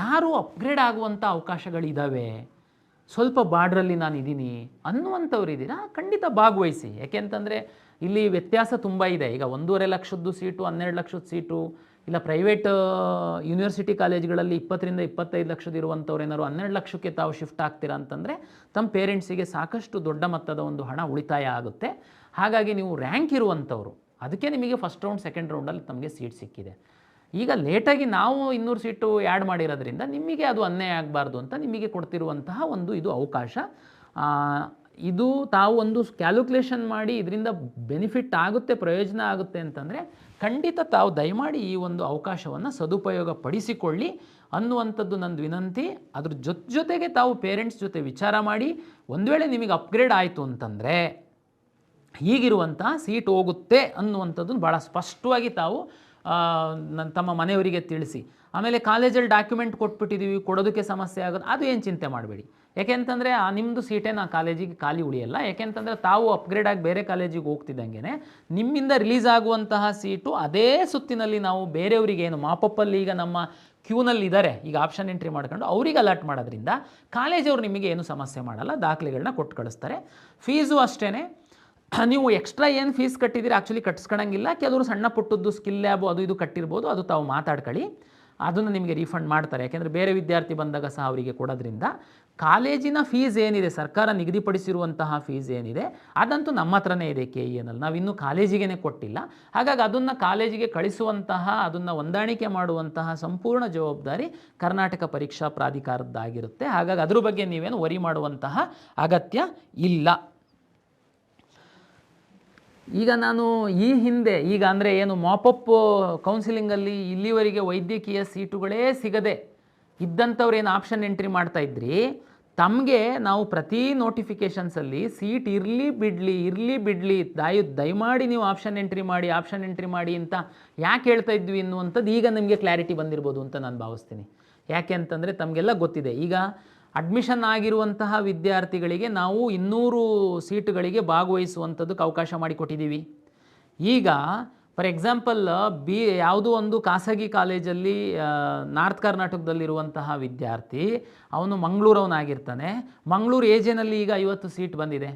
ಯಾರು ಅಪ್ಗ್ರೇಡ್ ಆಗುವಂಥ ಅವಕಾಶಗಳಿದ್ದಾವೆ ಸ್ವಲ್ಪ ಬಾರ್ಡ್ರಲ್ಲಿ ನಾನು ಇದ್ದೀನಿ ಅನ್ನುವಂಥವ್ರು ಇದ್ದೀರಾ ಖಂಡಿತ ಭಾಗವಹಿಸಿ. ಯಾಕೆಂತಂದರೆ ಇಲ್ಲಿ ವ್ಯತ್ಯಾಸ ತುಂಬ ಇದೆ. ಈಗ ಒಂದೂವರೆ ಲಕ್ಷದ್ದು ಸೀಟು ಹನ್ನೆರಡು ಲಕ್ಷದ ಸೀಟು ಇಲ್ಲ ಪ್ರೈವೇಟ್ ಯೂನಿವರ್ಸಿಟಿ ಕಾಲೇಜ್ಗಳಲ್ಲಿ ಇಪ್ಪತ್ತರಿಂದ ಇಪ್ಪತ್ತೈದು ಲಕ್ಷದ ಇರುವಂಥವ್ರು ಏನಾದ್ರು ಹನ್ನೆರಡು ಲಕ್ಷಕ್ಕೆ ತಾವು ಶಿಫ್ಟ್ ಆಗ್ತೀರಾ ಅಂತಂದರೆ ತಮ್ಮ ಪೇರೆಂಟ್ಸಿಗೆ ಸಾಕಷ್ಟು ದೊಡ್ಡ ಮೊತ್ತದ ಒಂದು ಹಣ ಉಳಿತಾಯ ಆಗುತ್ತೆ. ಹಾಗಾಗಿ ನೀವು ರ್ಯಾಂಕ್ ಇರುವಂಥವ್ರು, ಅದಕ್ಕೆ ನಿಮಗೆ ಫಸ್ಟ್ ರೌಂಡ್ ಸೆಕೆಂಡ್ ರೌಂಡಲ್ಲಿ ತಮಗೆ ಸೀಟ್ ಸಿಕ್ಕಿದೆ. ಈಗ ಲೇಟಾಗಿ ನಾವು ಇನ್ನೂರು ಸೀಟು ಆ್ಯಡ್ ಮಾಡಿರೋದ್ರಿಂದ ನಿಮಗೆ ಅದು ಅನ್ಯಾಯ ಆಗಬಾರ್ದು ಅಂತ ನಿಮಗೆ ಕೊಡ್ತಿರುವಂತಹ ಒಂದು ಇದು ಅವಕಾಶ. ಇದು ತಾವು ಒಂದು ಕ್ಯಾಲ್ಕುಲೇಷನ್ ಮಾಡಿ ಇದರಿಂದ ಬೆನಿಫಿಟ್ ಆಗುತ್ತೆ, ಪ್ರಯೋಜನ ಆಗುತ್ತೆ ಅಂತಂದರೆ ಖಂಡಿತ ತಾವು ದಯಮಾಡಿ ಈ ಒಂದು ಅವಕಾಶವನ್ನು ಸದುಪಯೋಗ ಪಡಿಸಿಕೊಳ್ಳಿ ಅನ್ನುವಂಥದ್ದು ನಂದು ವಿನಂತಿ. ಅದ್ರ ಜೊತೆ ಜೊತೆಗೆ ತಾವು ಪೇರೆಂಟ್ಸ್ ಜೊತೆ ವಿಚಾರ ಮಾಡಿ ಒಂದು ವೇಳೆ ನಿಮಗೆ ಅಪ್ಗ್ರೇಡ್ ಆಯಿತು ಅಂತಂದರೆ ಹೀಗಿರುವಂಥ ಸೀಟ್ ಹೋಗುತ್ತೆ ಅನ್ನುವಂಥದ್ದು ಭಾಳ ಸ್ಪಷ್ಟವಾಗಿ ತಾವು ನನ್ನ ತಮ್ಮ ಮನೆಯವರಿಗೆ ತಿಳಿಸಿ. ಆಮೇಲೆ ಕಾಲೇಜಲ್ಲಿ ಡಾಕ್ಯುಮೆಂಟ್ ಕೊಟ್ಬಿಟ್ಟಿದ್ದೀವಿ ಕೊಡೋದಕ್ಕೆ ಸಮಸ್ಯೆ ಆಗೋದು, ಅದು ಏನು ಚಿಂತೆ ಮಾಡಬೇಡಿ. ಯಾಕೆಂತಂದರೆ, ಆ ನಿಮ್ಮದು ಸೀಟೇ ನಾ ಕಾಲೇಜಿಗೆ ಖಾಲಿ ಉಳಿಯಲ್ಲ. ಯಾಕೆಂತಂದರೆ, ತಾವು ಅಪ್ಗ್ರೇಡ್ ಆಗಿ ಬೇರೆ ಕಾಲೇಜಿಗೆ ಹೋಗ್ತಿದ್ದಂಗೆ ನಿಮ್ಮಿಂದ ರಿಲೀಸ್ ಆಗುವಂತಹ ಸೀಟು ಅದೇ ಸುತ್ತಿನಲ್ಲಿ ನಾವು ಬೇರೆಯವರಿಗೆ ಏನು, ಮಾಪಪ್ಪಲ್ಲಿ ಈಗ ನಮ್ಮ ಕ್ಯೂನಲ್ಲಿ ಇದ್ದಾರೆ ಈಗ ಆಪ್ಷನ್ ಎಂಟ್ರಿ ಮಾಡ್ಕೊಂಡು ಅವ್ರಿಗೆ ಅಲರ್ಟ್ ಮಾಡೋದ್ರಿಂದ ಕಾಲೇಜವ್ರು ನಿಮಗೆ ಏನು ಸಮಸ್ಯೆ ಮಾಡಲ್ಲ ದಾಖಲೆಗಳನ್ನ ಕೊಟ್ಟು ಕಳಿಸ್ತಾರೆ. ಫೀಸು ಅಷ್ಟೇ ನೀವು ಎಕ್ಸ್ಟ್ರಾ ಏನು ಫೀಸ್ ಕಟ್ಟಿದ್ದೀರಿ ಆ್ಯಕ್ಚುಲಿ ಕಟ್ಸ್ಕೊಳಂಗಿಲ್ಲ. ಕೆಲವರು ಸಣ್ಣ ಪುಟ್ಟದ್ದು ಸ್ಕಿಲ್ ಲ್ಯಾಬು ಅದು ಇದು ಕಟ್ಟಿರ್ಬೋದು, ಅದು ತಾವು ಮಾತಾಡ್ಕೊಳ್ಳಿ. ಅದನ್ನು ನಿಮಗೆ ರೀಫಂಡ್ ಮಾಡ್ತಾರೆ. ಯಾಕೆಂದರೆ ಬೇರೆ ವಿದ್ಯಾರ್ಥಿ ಬಂದಾಗ ಸಹ ಅವರಿಗೆ ಕೊಡೋದ್ರಿಂದ ಕಾಲೇಜಿನ ಫೀಸ್ ಏನಿದೆ, ಸರ್ಕಾರ ನಿಗದಿಪಡಿಸಿರುವಂತಹ ಫೀಸ್ ಏನಿದೆ, ಅದಂತೂ ನಮ್ಮ ಹತ್ರನೇ ಇದೆ ಕೆ ಇ ಎನಲ್ಲಿ ನಾವು ಇನ್ನೂ ಕಾಲೇಜಿಗೆ ಕೊಟ್ಟಿಲ್ಲ. ಹಾಗಾಗಿ ಅದನ್ನು ಕಾಲೇಜಿಗೆ ಕಳಿಸುವಂತಹ, ಅದನ್ನು ಹೊಂದಾಣಿಕೆ ಮಾಡುವಂತಹ ಸಂಪೂರ್ಣ ಜವಾಬ್ದಾರಿ ಕರ್ನಾಟಕ ಪರೀಕ್ಷಾ ಪ್ರಾಧಿಕಾರದ್ದಾಗಿರುತ್ತೆ. ಹಾಗಾಗಿ ಅದ್ರ ಬಗ್ಗೆ ನೀವೇನು ವರಿ ಮಾಡುವಂತಹ ಅಗತ್ಯ ಇಲ್ಲ. ಈಗ ನಾನು ಈ ಹಿಂದೆ, ಈಗ ಅಂದರೆ ಏನು ಮಾಪಪ್ ಕೌನ್ಸಿಲಿಂಗಲ್ಲಿ ಇಲ್ಲಿವರೆಗೆ ವೈದ್ಯಕೀಯ ಸೀಟುಗಳೇ ಸಿಗದೆ ಇದ್ದಂಥವ್ರು ಏನು ಆಪ್ಷನ್ ಎಂಟ್ರಿ ಮಾಡ್ತಾ ಇದ್ರಿ, ತಮಗೆ ನಾವು ಪ್ರತಿ ನೋಟಿಫಿಕೇಷನ್ಸಲ್ಲಿ ಸೀಟ್ ಇರಲಿ ಬಿಡಲಿ ಇರಲಿ ಬಿಡಲಿ, ದಯ, ದಯಮಾಡಿ ನೀವು ಆಪ್ಷನ್ ಎಂಟ್ರಿ ಮಾಡಿ, ಆಪ್ಷನ್ ಎಂಟ್ರಿ ಮಾಡಿ ಅಂತ ಯಾಕೆ ಹೇಳ್ತಾ ಇದ್ವಿ ಅನ್ನುವಂಥದ್ದು ಈಗ ನಿಮಗೆ ಕ್ಲಾರಿಟಿ ಬಂದಿರ್ಬೋದು ಅಂತ ನಾನು ಭಾವಿಸ್ತೀನಿ. ಯಾಕೆ ಅಂತಂದರೆ ತಮಗೆಲ್ಲ ಗೊತ್ತಿದೆ. ಈಗ ಅಡ್ಮಿಷನ್ ಆಗಿರುವಂತಹ ವಿದ್ಯಾರ್ಥಿಗಳಿಗೆ ನಾವು ಇನ್ನೂರು ಸೀಟುಗಳಿಗೆ ಭಾಗವಹಿಸುವಂಥದ್ದಕ್ಕೆ ಅವಕಾಶ ಮಾಡಿಕೊಟ್ಟಿದ್ದೀವಿ. ಈಗ ಫಾರ್ ಎಕ್ಸಾಂಪಲ್ ಬಿ, ಯಾವುದೋ ಒಂದು ಖಾಸಗಿ ಕಾಲೇಜಲ್ಲಿ ನಾರ್ತ್ ಕರ್ನಾಟಕದಲ್ಲಿರುವಂತಹ ವಿದ್ಯಾರ್ಥಿ, ಅವನು ಮಂಗಳೂರವನಾಗಿರ್ತಾನೆ. ಮಂಗಳೂರು ಏಜೆನಲ್ಲಿ ಈಗ ಐವತ್ತು ಸೀಟ್ ಬಂದಿದೆ.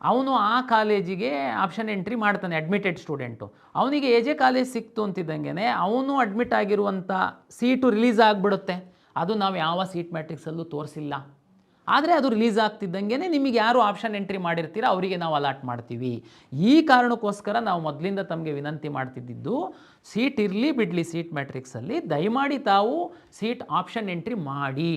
ಅವನು ಆ ಕಾಲೇಜಿಗೆ ಆಪ್ಷನ್ ಎಂಟ್ರಿ ಮಾಡ್ತಾನೆ ಅಡ್ಮಿಟೆಡ್ ಸ್ಟೂಡೆಂಟು ಅವನಿಗೆ ಎ ಜೆ ಕಾಲೇಜ್ ಸಿಕ್ತು ಅಂತಿದ್ದಂಗೆ ಅವನು ಅಡ್ಮಿಟ್ ಆಗಿರುವಂಥ ಸೀಟು ರಿಲೀಸ್ ಆಗಿಬಿಡುತ್ತೆ. ಅದು ನಾವು ಯಾವ ಸೀಟ್ ಮ್ಯಾಟ್ರಿಕ್ಸಲ್ಲೂ ತೋರಿಸಿಲ್ಲ. ಆದರೆ ಅದು ರಿಲೀಸ್ ಆಗ್ತಿದ್ದಂಗೆ ನಿಮಗೆ ಯಾರು ಆಪ್ಷನ್ ಎಂಟ್ರಿ ಮಾಡಿರ್ತೀರ ಅವರಿಗೆ ನಾವು ಅಲಾಟ್ ಮಾಡ್ತೀವಿ. ಈ ಕಾರಣಕ್ಕೋಸ್ಕರ ನಾವು ಮೊದಲಿಂದ ತಮಗೆ ವಿನಂತಿ ಮಾಡ್ತಿದ್ದಿದ್ದು ಸೀಟ್ ಇರಲಿ, ಬಿಡಲಿ ಸೀಟ್ ಮ್ಯಾಟ್ರಿಕ್ಸಲ್ಲಿ ದಯಮಾಡಿ ತಾವು ಸೀಟ್ ಆಪ್ಷನ್ ಎಂಟ್ರಿ ಮಾಡಿ.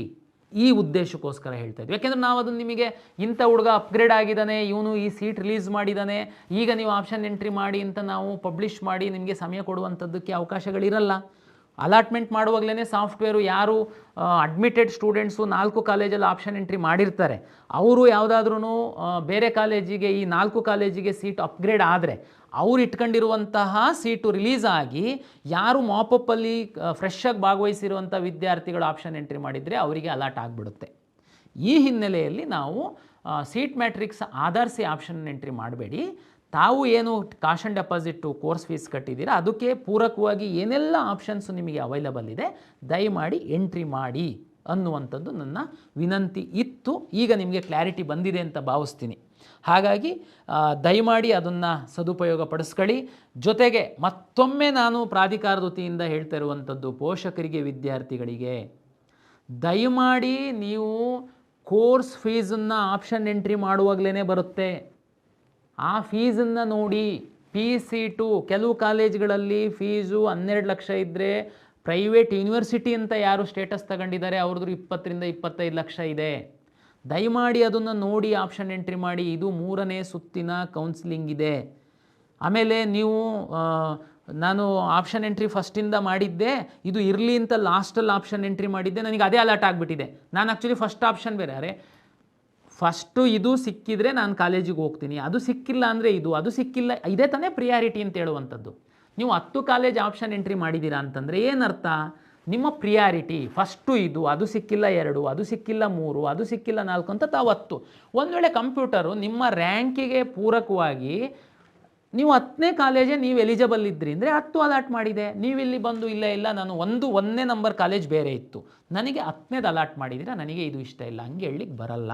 ಈ ಉದ್ದೇಶಕ್ಕೋಸ್ಕರ ಹೇಳ್ತಾ ಇದ್ವಿ. ಯಾಕೆಂದರೆ ನಾವು ಅದನ್ನು ನಿಮಗೆ ಇಂಥ ಹುಡುಗ ಅಪ್ಗ್ರೇಡ್ ಆಗಿದ್ದಾನೆ, ಇವನು ಈ ಸೀಟ್ ರಿಲೀಸ್ ಮಾಡಿದ್ದಾನೆ ಈಗ ನೀವು ಆಪ್ಷನ್ ಎಂಟ್ರಿ ಮಾಡಿ ಅಂತ ನಾವು ಪಬ್ಲಿಷ್ ಮಾಡಿ ನಿಮಗೆ ಸಮಯ ಕೊಡುವಂಥದ್ದಕ್ಕೆ ಅವಕಾಶಗಳಿರಲ್ಲ. ಅಲಾಟ್ಮೆಂಟ್ ಮಾಡುವಾಗಲೇ ಸಾಫ್ಟ್ವೇರು ಯಾರು ಅಡ್ಮಿಟೆಡ್ ಸ್ಟೂಡೆಂಟ್ಸು ನಾಲ್ಕು ಕಾಲೇಜಲ್ಲಿ ಆಪ್ಷನ್ ಎಂಟ್ರಿ ಮಾಡಿರ್ತಾರೆ. ಅವರು ಯಾವುದಾದ್ರೂ ಬೇರೆ ಕಾಲೇಜಿಗೆ ಈ ನಾಲ್ಕು ಕಾಲೇಜಿಗೆ ಸೀಟ್ ಅಪ್ಗ್ರೇಡ್ ಆದರೆ ಅವ್ರು ಇಟ್ಕೊಂಡಿರುವಂತಹ ಸೀಟು ರಿಲೀಸ್ ಆಗಿ ಯಾರು ಮಾಪಪ್ಪಲ್ಲಿ ಫ್ರೆಶ್ ಆಗಿ ಭಾಗವಹಿಸಿರುವಂಥ ವಿದ್ಯಾರ್ಥಿಗಳು ಆಪ್ಷನ್ ಎಂಟ್ರಿ ಮಾಡಿದರೆ ಅವರಿಗೆ ಅಲಾಟ್ ಆಗಿಬಿಡುತ್ತೆ. ಈ ಹಿನ್ನೆಲೆಯಲ್ಲಿ ನಾವು ಸೀಟ್ ಮ್ಯಾಟ್ರಿಕ್ಸ್ ಆಧರಿಸಿ ಆಪ್ಷನ್ ಎಂಟ್ರಿ ಮಾಡಬೇಡಿ. ತಾವು ಏನು ಕಾಶನ್ ಡೆಪಾಸಿಟ್ಟು ಕೋರ್ಸ್ ಫೀಸ್ ಕಟ್ಟಿದ್ದೀರಾ, ಅದಕ್ಕೆ ಪೂರಕವಾಗಿ ಏನೆಲ್ಲ ಆಪ್ಷನ್ಸು ನಿಮಗೆ ಅವೈಲಬಲ್ ಇದೆ, ದಯಮಾಡಿ ಎಂಟ್ರಿ ಮಾಡಿ ಅನ್ನುವಂಥದ್ದು ನನ್ನ ವಿನಂತಿ ಇತ್ತು. ಈಗ ನಿಮಗೆ ಕ್ಲಾರಿಟಿ ಬಂದಿದೆ ಅಂತ ಭಾವಿಸ್ತೀನಿ. ಹಾಗಾಗಿ ದಯಮಾಡಿ ಅದನ್ನು ಸದುಪಯೋಗ ಪಡಿಸ್ಕೊಳ್ಳಿ. ಜೊತೆಗೆ ಮತ್ತೊಮ್ಮೆ ನಾನು ಪ್ರಾಧಿಕಾರದ ವತಿಯಿಂದ ಹೇಳ್ತಾ ಇರುವಂಥದ್ದು ಪೋಷಕರಿಗೆ, ವಿದ್ಯಾರ್ಥಿಗಳಿಗೆ, ದಯಮಾಡಿ ನೀವು ಕೋರ್ಸ್ ಫೀಸನ್ನು ಆಪ್ಷನ್ ಎಂಟ್ರಿ ಮಾಡುವಾಗಲೇ ಬರುತ್ತೆ. ಆ ಫೀಸನ್ನು ನೋಡಿ ಪಿ ಸಿ ಟು ಕೆಲವು ಕಾಲೇಜ್ಗಳಲ್ಲಿ ಫೀಸು ಹನ್ನೆರಡು ಲಕ್ಷ ಇದ್ದರೆ ಪ್ರೈವೇಟ್ ಯೂನಿವರ್ಸಿಟಿ ಅಂತ ಯಾರು ಸ್ಟೇಟಸ್ ತಗೊಂಡಿದ್ದಾರೆ, ಅವ್ರದ್ದು ಇಪ್ಪತ್ತರಿಂದ ಇಪ್ಪತ್ತೈದು ಲಕ್ಷ ಇದೆ. ದಯಮಾಡಿ ಅದನ್ನು ನೋಡಿ ಆಪ್ಷನ್ ಎಂಟ್ರಿ ಮಾಡಿ, ಇದು ಮೂರನೇ ಸುತ್ತಿನ ಕೌನ್ಸಿಲಿಂಗ್ ಇದೆ. ಆಮೇಲೆ ನೀವು ನಾನು ಆಪ್ಷನ್ ಎಂಟ್ರಿ ಫಸ್ಟಿಂದ ಮಾಡಿದ್ದೆ, ಇದು ಇರಲಿ ಅಂತ ಲಾಸ್ಟಲ್ಲಿ ಆಪ್ಷನ್ ಎಂಟ್ರಿ ಮಾಡಿದ್ದೆ, ನನಗೆ ಅದೇ ಅಲರ್ಟ್ ಆಗಿಬಿಟ್ಟಿದೆ. ನಾನು ಆ್ಯಕ್ಚುಲಿ ಫಸ್ಟ್ ಆಪ್ಷನ್ ಬೇರೆ, ಅರೆ ಫಸ್ಟು ಇದು ಸಿಕ್ಕಿದರೆ ನಾನು ಕಾಲೇಜಿಗೆ ಹೋಗ್ತೀನಿ. ಅದು ಸಿಕ್ಕಿಲ್ಲ ಅಂದರೆ ಇದು. ಅದು ಸಿಕ್ಕಿಲ್ಲ, ಇದೇ ತಾನೇ ಪ್ರಿಯಾರಿಟಿ ಅಂತ ಹೇಳುವಂಥದ್ದು. ನೀವು ಹತ್ತು ಕಾಲೇಜ್ ಆಪ್ಷನ್ ಎಂಟ್ರಿ ಮಾಡಿದ್ದೀರಾ ಅಂತಂದರೆ ಏನರ್ಥ? ನಿಮ್ಮ ಪ್ರಿಯಾರಿಟಿ ಫಸ್ಟು ಇದು, ಅದು ಸಿಕ್ಕಿಲ್ಲ ಎರಡು, ಅದು ಸಿಕ್ಕಿಲ್ಲ ಮೂರು, ಅದು ಸಿಕ್ಕಿಲ್ಲ ನಾಲ್ಕು ಅಂತ ತಾವು ಹತ್ತು. ಒಂದು ವೇಳೆ ಕಂಪ್ಯೂಟರು ನಿಮ್ಮ ರ್ಯಾಂಕಿಗೆ ಪೂರಕವಾಗಿ ನೀವು ಹತ್ತನೇ ಕಾಲೇಜೇ ನೀವು ಎಲಿಜಿಬಲ್ ಇದ್ರಿ ಅಂದರೆ ಹತ್ತು ಅಲಾಟ್ ಮಾಡಿದೆ. ನೀವು ಇಲ್ಲಿ ಬಂದು ಇಲ್ಲ ಇಲ್ಲ, ನಾನು ಒಂದು, ಒಂದನೇ ನಂಬರ್ ಕಾಲೇಜ್ ಬೇರೆ ಇತ್ತು. ನನಗೆ ಹತ್ತನೇದು ಅಲಾಟ್ ಮಾಡಿದಿರ, ನನಗೆ ಇದು ಇಷ್ಟ ಇಲ್ಲ. ಹಂಗೆ ಹೇಳಲಿಕ್ಕೆ ಬರಲ್ಲ.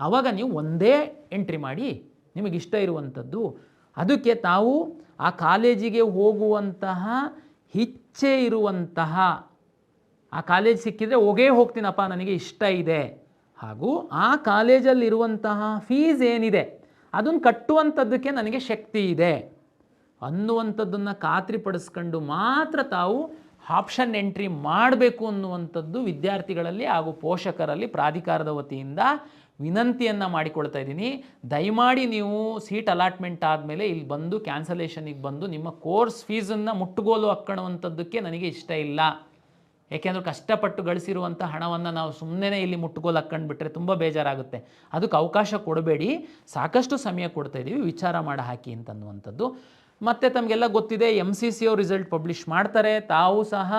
ಆವಾಗ ನೀವು ಒಂದೇ ಎಂಟ್ರಿ ಮಾಡಿ ನಿಮಗೆ ಇಷ್ಟ ಇರುವಂಥದ್ದು. ಅದಕ್ಕೆ ತಾವು ಆ ಕಾಲೇಜಿಗೆ ಹೋಗುವಂತಹ ಇಚ್ಛೆ ಇರುವಂತಹ, ಆ ಕಾಲೇಜ್ ಸಿಕ್ಕಿದರೆ ಹೋಗೇ ಹೋಗ್ತೀನಪ್ಪ, ನನಗೆ ಇಷ್ಟ ಇದೆ. ಹಾಗೂ ಆ ಕಾಲೇಜಲ್ಲಿರುವಂತಹ ಫೀಸ್ ಏನಿದೆ, ಅದನ್ನು ಕಟ್ಟುವಂಥದ್ದಕ್ಕೆ ನನಗೆ ಶಕ್ತಿ ಇದೆ. ಅನ್ನುವಂಥದ್ದನ್ನು ಖಾತ್ರಿಪಡಿಸ್ಕೊಂಡು ಮಾತ್ರ ತಾವು ಆಪ್ಷನ್ ಎಂಟ್ರಿ ಮಾಡಬೇಕು ಅನ್ನುವಂಥದ್ದು ವಿದ್ಯಾರ್ಥಿಗಳಲ್ಲಿ ಹಾಗೂ ಪೋಷಕರಲ್ಲಿ ಪ್ರಾಧಿಕಾರದ ವತಿಯಿಂದ ವಿನಂತಿಯನ್ನು ಮಾಡಿಕೊಳ್ತಾ ಇದ್ದೀನಿ. ದಯಮಾಡಿ ನೀವು ಸೀಟ್ ಅಲಾಟ್ಮೆಂಟ್ ಆದಮೇಲೆ ಇಲ್ಲಿ ಬಂದು ಕ್ಯಾನ್ಸಲೇಷನಿಗೆ ಬಂದು ನಿಮ್ಮ ಕೋರ್ಸ್ ಫೀಸನ್ನು ಮುಟ್ಟುಗೋಲು ಹಾಕ್ಕೊಳ್ಳುವಂಥದ್ದಕ್ಕೆ ನನಗೆ ಇಷ್ಟ ಇಲ್ಲ. ಏಕೆಂದರೆ ಕಷ್ಟಪಟ್ಟು ಗಳಿಸಿರುವಂಥ ಹಣವನ್ನು ನಾವು ಸುಮ್ಮನೆ ಇಲ್ಲಿ ಮುಟ್ಟುಗೋಲು ಹಾಕ್ಕೊಂಡ್ಬಿಟ್ರೆ ತುಂಬ ಬೇಜಾರಾಗುತ್ತೆ. ಅದಕ್ಕೆ ಅವಕಾಶ ಕೊಡಬೇಡಿ. ಸಾಕಷ್ಟು ಸಮಯ ಕೊಡ್ತಾ ಇದ್ದೀವಿ ವಿಚಾರ ಮಾಡಿ ಹಾಕಿ ಅಂತನ್ನುವಂಥದ್ದು ಮತ್ತು ತಮಗೆಲ್ಲ ಗೊತ್ತಿದೆ ಎಂ ಸಿ ಸಿ ಅವ್ರು ರಿಸಲ್ಟ್ ಪಬ್ಲಿಷ್ ಮಾಡ್ತಾರೆ. ತಾವು ಸಹ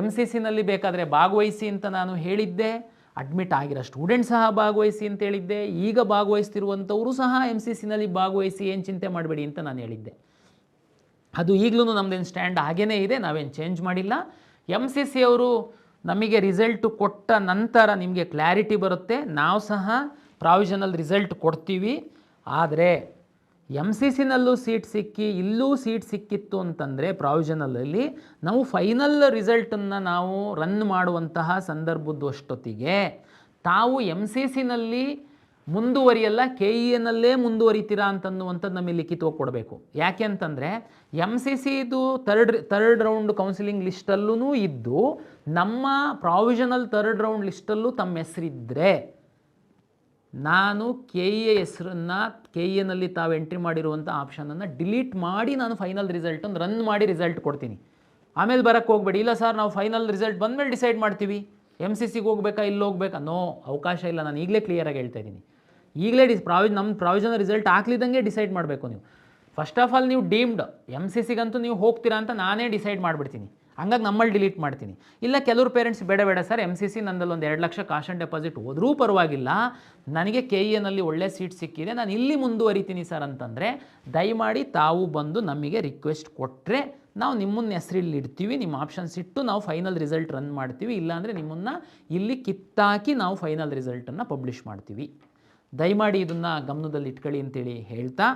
ಎಂ ಸಿ ಸಿನಲ್ಲಿ ಬೇಕಾದರೆ ಭಾಗವಹಿಸಿ ಅಂತ ನಾನು ಹೇಳಿದ್ದೆ. ಅಡ್ಮಿಟ್ ಆಗಿರೋ ಸ್ಟೂಡೆಂಟ್ ಸಹ ಭಾಗವಹಿಸಿ ಅಂತ ಹೇಳಿದ್ದೆ. ಈಗ ಭಾಗವಹಿಸ್ತಿರುವಂಥವರು ಸಹ ಎಂ ಸಿ ಸಿನಲ್ಲಿ ಭಾಗವಹಿಸಿ ಏನು ಚಿಂತೆ ಮಾಡಬೇಡಿ ಅಂತ ನಾನು ಹೇಳಿದ್ದೆ. ಅದು ಈಗಲೂ ನಮ್ಮದೇನು ಸ್ಟ್ಯಾಂಡ್ ಹಾಗೇ ಇದೆ, ನಾವೇನು ಚೇಂಜ್ ಮಾಡಿಲ್ಲ. ಎಂ ಸಿ ಸಿ ಅವರು ನಮಗೆ ರಿಸಲ್ಟು ಕೊಟ್ಟ ನಂತರ ನಿಮಗೆ ಕ್ಲಾರಿಟಿ ಬರುತ್ತೆ. ನಾವು ಸಹ ಪ್ರಾವಿಷನಲ್ ರಿಸಲ್ಟ್ ಕೊಡ್ತೀವಿ. ಆದರೆ ಎಂ ಸಿ ಸಿನಲ್ಲೂ ಸೀಟ್ ಸಿಕ್ಕಿ, ಇಲ್ಲೂ ಸೀಟ್ ಸಿಕ್ಕಿತ್ತು ಅಂತಂದರೆ ಪ್ರಾವಿಷನಲಲ್ಲಿ ನಾವು ಫೈನಲ್ ರಿಸಲ್ಟನ್ನು ನಾವು ರನ್ ಮಾಡುವಂತಹ ಸಂದರ್ಭದಷ್ಟೊತ್ತಿಗೆ ತಾವು ಎಂ ಸಿ ಸಿನಲ್ಲಿ ಮುಂದುವರಿಯಲ್ಲ ಕೆ ಇ ಎನಲ್ಲೇ ಮುಂದುವರಿತೀರಾ ಅಂತನ್ನುವಂಥದ್ದು ನಮಗೆ ಲಿಖಿತ ಕೊಡಬೇಕು. ಯಾಕೆ ಅಂತಂದರೆ ಎಂ ಸಿ ಸಿದು ತರ್ಡ್ ತರ್ಡ್ ರೌಂಡ್ ಕೌನ್ಸಿಲಿಂಗ್ ಲಿಸ್ಟಲ್ಲೂ ಇದ್ದು ನಮ್ಮ ಪ್ರಾವಿಷನಲ್ ತರ್ಡ್ ರೌಂಡ್ ಲಿಸ್ಟಲ್ಲೂ ತಮ್ಮ ಹೆಸರಿದ್ದರೆ ನಾನು ಕೆ ಎ ಹೆಸರನ್ನು ಕೆ ಎನಲ್ಲಿ ತಾವು ಎಂಟ್ರಿ ಮಾಡಿರುವಂಥ ಆಪ್ಷನನ್ನು ಡಿಲೀಟ್ ಮಾಡಿ ನಾನು ಫೈನಲ್ ರಿಸಲ್ಟನ್ನು ರನ್ ಮಾಡಿ ರಿಸಲ್ಟ್ ಕೊಡ್ತೀನಿ. ಆಮೇಲೆ ಬರೋಕ್ಕೆ ಹೋಗ್ಬೇಡಿ. ಇಲ್ಲ ಸರ್ ನಾವು ಫೈನಲ್ ರಿಸಲ್ಟ್ ಬಂದಮೇಲೆ ಡಿಸೈಡ್ ಮಾಡ್ತೀವಿ. ಎಂ ಸಿ ಸಿಗೆ ಹೋಗ್ಬೇಕಾ, ಇಲ್ಲಿ ಹೋಗ್ಬೇಕಾ? ನೋ ಅವಕಾಶ ಇಲ್ಲ. ನಾನು ಈಗಲೇ ಕ್ಲಿಯರಾಗಿ ಹೇಳ್ತಾ ಇದ್ದೀನಿ. ಈಗಲೇ ಡಿಸ್ ಪ್ರಾವಿ ನಮ್ಮ ಪ್ರಾವಿಷನಲ್ ರಿಸಲ್ಟ್ ಹಾಕ್ಲಿದ್ದಂಗೆ ಡಿಸೈಡ್ ಮಾಡಬೇಕು ನೀವು. ಫಸ್ಟ್ ಆಫ್ ಆಲ್ ನೀವು ಡೀಮ್ಡ್ ಎಂ ಸಿ ಸಿಗಂತೂ ನೀವು ಹೋಗ್ತೀರಾ ಅಂತ ನಾನೇ ಡಿಸೈಡ್ ಮಾಡಿಬಿಡ್ತೀನಿ. ಹಂಗಾಗಿ ನಮ್ಮಲ್ಲಿ ಡಿಲೀಟ್ ಮಾಡ್ತೀನಿ. ಇಲ್ಲ ಕೆಲವರು ಪೇರೆಂಟ್ಸ್ ಬೇಡ ಬೇಡ ಸರ್ ಎಂ ಸಿ ಸಿ ನಂದಲ್ಲಿ ಒಂದು ಎರಡು ಲಕ್ಷ ಕಾಶನ್ ಡೆಪಾಸಿಟ್ ಹೋದರೂ ಪರವಾಗಿಲ್ಲ. ನನಗೆ ಕೆ ಇ ಎನಲ್ಲಿ ಒಳ್ಳೆ ಸೀಟ್ ಸಿಕ್ಕಿದೆ. ನಾನು ಇಲ್ಲಿ ಮುಂದುವರಿತೀನಿ ಸರ್ ಅಂತಂದರೆ ದಯಮಾಡಿ ತಾವು ಬಂದು ನಮಗೆ ರಿಕ್ವೆಸ್ಟ್ ಕೊಟ್ಟರೆ ನಾವು ನಿಮ್ಮನ್ನ ಹೆಸರಿಲ್ಲಿ ಇಡ್ತೀವಿ, ನಿಮ್ಮ ಆಪ್ಷನ್ಸ್ ಇಟ್ಟು ನಾವು ಫೈನಲ್ ರಿಸಲ್ಟ್ ರನ್ ಮಾಡ್ತೀವಿ. ಇಲ್ಲಾಂದರೆ ನಿಮ್ಮನ್ನು ಇಲ್ಲಿ ಕಿತ್ತಾಕಿ ನಾವು ಫೈನಲ್ ರಿಸಲ್ಟನ್ನು ಪಬ್ಲಿಷ್ ಮಾಡ್ತೀವಿ. ದಯಮಾಡಿ ಇದನ್ನು ಗಮನದಲ್ಲಿ ಇಟ್ಕೊಳ್ಳಿ ಅಂತೇಳಿ ಹೇಳ್ತಾ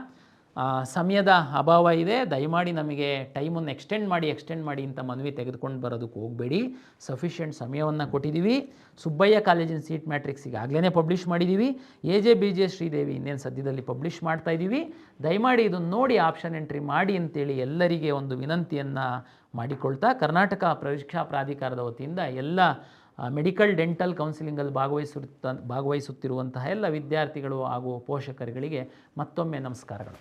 ಸಮಯದ ಅಭಾವ ಇದೆ. ದಯಮಾಡಿ ನಮಗೆ ಟೈಮನ್ನು ಎಕ್ಸ್ಟೆಂಡ್ ಮಾಡಿ ಎಕ್ಸ್ಟೆಂಡ್ ಮಾಡಿ ಅಂತ ಮನವಿ ತೆಗೆದುಕೊಂಡು ಬರೋದಕ್ಕೆ ಹೋಗಬೇಡಿ. ಸಫಿಷಿಯೆಂಟ್ ಸಮಯವನ್ನು ಕೊಟ್ಟಿದ್ದೀವಿ. ಸುಬ್ಬಯ್ಯ ಕಾಲೇಜಿನ ಸೀಟ್ ಮ್ಯಾಟ್ರಿಕ್ಸ್ ಈಗಾಗಲೇ ಪಬ್ಲಿಷ್ ಮಾಡಿದ್ದೀವಿ. A J B J Sridevi ಇನ್ನೇನು ಸದ್ಯದಲ್ಲಿ ಪಬ್ಲಿಷ್ ಮಾಡ್ತಾ ಇದ್ದೀವಿ. ದಯಮಾಡಿ ಇದನ್ನು ನೋಡಿ ಆಪ್ಷನ್ ಎಂಟ್ರಿ ಮಾಡಿ ಅಂತೇಳಿ ಎಲ್ಲರಿಗೆ ಒಂದು ವಿನಂತಿಯನ್ನು ಮಾಡಿಕೊಳ್ತಾ ಕರ್ನಾಟಕ ಪರೀಕ್ಷಾ ಪ್ರಾಧಿಕಾರದ ವತಿಯಿಂದ ಎಲ್ಲ ಮೆಡಿಕಲ್, ಡೆಂಟಲ್ ಕೌನ್ಸಿಲಿಂಗಲ್ಲಿ ಭಾಗವಹಿಸುತ್ತ ಭಾಗವಹಿಸುತ್ತಿರುವಂತಹ ಎಲ್ಲ ವಿದ್ಯಾರ್ಥಿಗಳು ಹಾಗೂ ಪೋಷಕರುಗಳಿಗೆ ಮತ್ತೊಮ್ಮೆ ನಮಸ್ಕಾರಗಳು.